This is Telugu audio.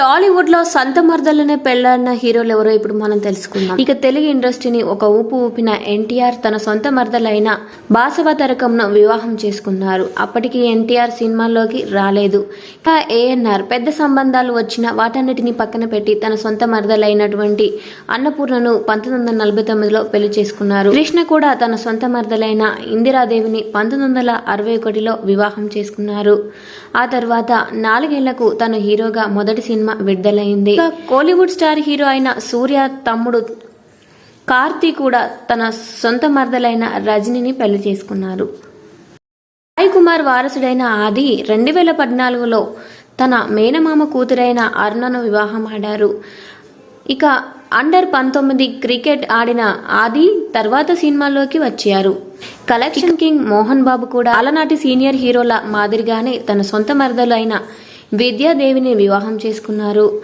టాలీవుడ్లో సంత మర్దలనే పెళ్ళాడిన హీరోలు ఎవరో ఇప్పుడు మనం తెలుసుకుందాం. ఇక తెలుగు ఇండస్ట్రీని ఒక ఊపు ఊపిన ఎన్టీఆర్ తన సొంత మర్దలైన బాసవ తరకంను వివాహం చేసుకున్నారు. అప్పటికి ఎన్టీఆర్ సినిమాల్లోకి రాలేదు. ఇక ఏఎన్ఆర్ పెద్ద సంబంధాలు వచ్చిన వాటన్నిటిని పక్కన పెట్టి తన సొంత మర్దలైనటువంటి అన్నపూర్ణను పంతొమ్మిది వందల నలభై తొమ్మిదిలో పెళ్ళి చేసుకున్నారు. కృష్ణ కూడా తన సొంత మర్దలైన ఇందిరాదేవిని పంతొమ్మిది వందల అరవై ఒకటిలో వివాహం చేసుకున్నారు. ఆ తర్వాత నాలుగేళ్ళకు తను హీరోగా మొదటి సినిమా విడుదలైంది. కోలీవుడ్ స్టార్ హీరో అయిన సూర్య తమ్ముడు కార్తీ కూడా తన సొంత మరదలైన రజనిని పెళ్ళి చేసుకున్నారు. సాయి కుమార్ వారసుడైన ఆది రెండు వేల పద్నాలుగులో తన మేనమామ కూతురైన అరుణను వివాహం ఆడారు. ఇక అండర్ పంతొమ్మిది క్రికెట్ ఆడిన ఆది తర్వాత సినిమాల్లోకి వచ్చారు. కలెక్షన్ కింగ్ మోహన్ బాబు కూడా అలనాటి సీనియర్ హీరోల మాదిరిగానే తన సొంత మరదలు అయిన విద్యాదేవిని వివాహం చేసుకున్నారు.